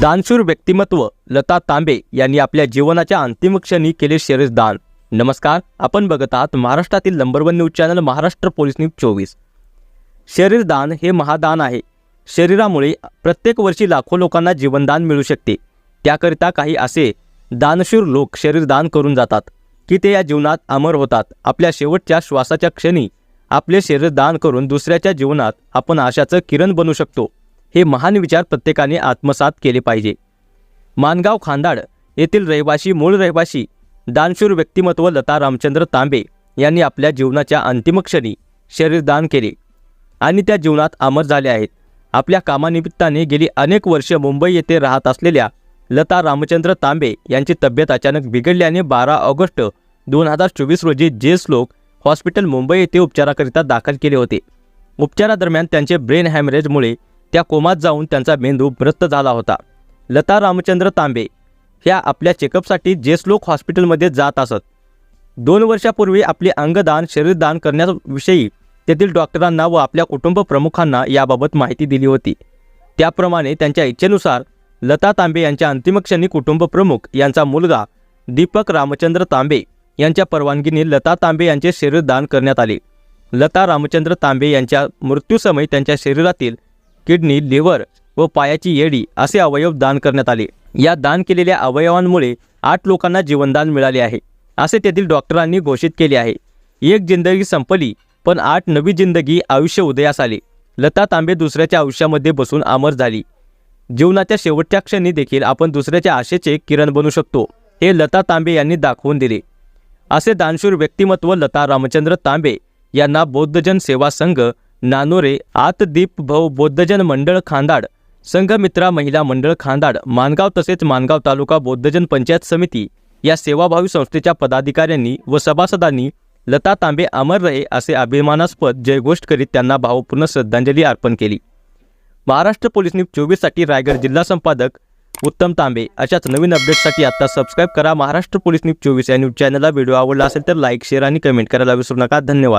दानशूर व्यक्तिमत्व लता तांबे यांनी आपल्या जीवनाच्या अंतिम क्षणी केले शरीर दान. नमस्कार आपण बघत आहात महाराष्ट्रातील number one news channel Maharashtra police news चोवीस. शरीरदान हे महादान आहे. शरीरामुळे प्रत्येक वर्षी लाखो लोकांना जीवनदान मिळू शकते. त्याकरिता काही असे दानशूर लोक शरीरदान करून जातात की ते या जीवनात अमर होतात. आपल्या शेवटच्या श्वासाच्या क्षणी आपले शरीर दान करून दुसऱ्याच्या जीवनात आपण आशाचं किरण बनू शकतो. हे महान विचार प्रत्येकाने आत्मसात केले पाहिजे. मानगाव खांदाड येथील रहिवाशी मूळ रहिवाशी दानशूर व्यक्तिमत्व लता रामचंद्र तांबे यांनी आपल्या जीवनाच्या अंतिम क्षणी शरीरदान केले आणि त्या जीवनात अमर झाले आहेत. आपल्या कामानिमित्ताने गेली अनेक वर्ष मुंबई येथे राहत असलेल्या लता रामचंद्र तांबे यांची तब्येत अचानक बिघडल्याने बारा ऑगस्ट दोन हजार चोवीस रोजी जे श्लोक हॉस्पिटल मुंबई येथे उपचाराकरिता दाखल केले होते. उपचारादरम्यान त्यांचे ब्रेन हॅमरेजमुळे त्या कोमात जाऊन त्यांचा मेंदू मृत झाला होता. लता रामचंद्र तांबे ह्या आपल्या चेकअपसाठी जेसलोक हॉस्पिटलमध्ये जात असत. दोन वर्षापूर्वी आपले अंगदान शरीरदान करण्याविषयी तेथील डॉक्टरांना व आपल्या कुटुंब प्रमुखांना याबाबत माहिती दिली होती. त्याप्रमाणे त्यांच्या इच्छेनुसार लता तांबे यांच्या अंतिमक्षणी कुटुंब प्रमुख यांचा मुलगा दीपक रामचंद्र तांबे यांच्या परवानगीने लता तांबे यांचे शरीरदान करण्यात आले. लता रामचंद्र तांबे यांच्या मृत्यूसमयी त्यांच्या शरीरातील किडनी लिव्हर व पायाची येडी असे अवयव दान करण्यात आले. या दान केलेल्या अवयवांमुळे आठ लोकांना जीवनदान मिळाले आहे असे तेथील डॉक्टरांनी घोषित केले आहे. एक जिंदगी संपली पण आठ नवी जिंदगी आयुष्य उदयास आले. लता तांबे दुसऱ्याच्या आयुष्यामध्ये बसून अमर झाली. जीवनाच्या शेवटच्या क्षणी देखील आपण दुसऱ्याच्या आशेचे किरण बनू शकतो हे लता तांबे यांनी दाखवून दिले. असे दानशूर व्यक्तिमत्व लता रामचंद्र तांबे यांना बौद्धजन सेवा संघ नानोरे आतदीप भाऊ बौद्धजन मंडळ खांदाड संघमित्रा महिला मंडळ खांदाड मानगाव तसेच मानगाव तालुका बौद्धजन पंचायत समिती या सेवाभावी संस्थेच्या पदाधिकाऱ्यांनी व सभासदांनी लता तांबे अमर रहे असे अभिमानास्पद जयघोष करीत त्यांना भावपूर्ण श्रद्धांजली अर्पण केली. महाराष्ट्र पोलीस न्यूज चोवीससाठी रायगड जिल्हा संपादक उत्तम तांबे अशाच नवीन अपडेट्ससाठी आत्ता सबस्क्राईब करा. महाराष्ट्र पोलीस न्यूज चोवीस या न्यूज चॅनलला. व्हिडिओ आवडला असेल तर लाईक शेअर आणि कमेंट करायला विसरू नका. धन्यवाद.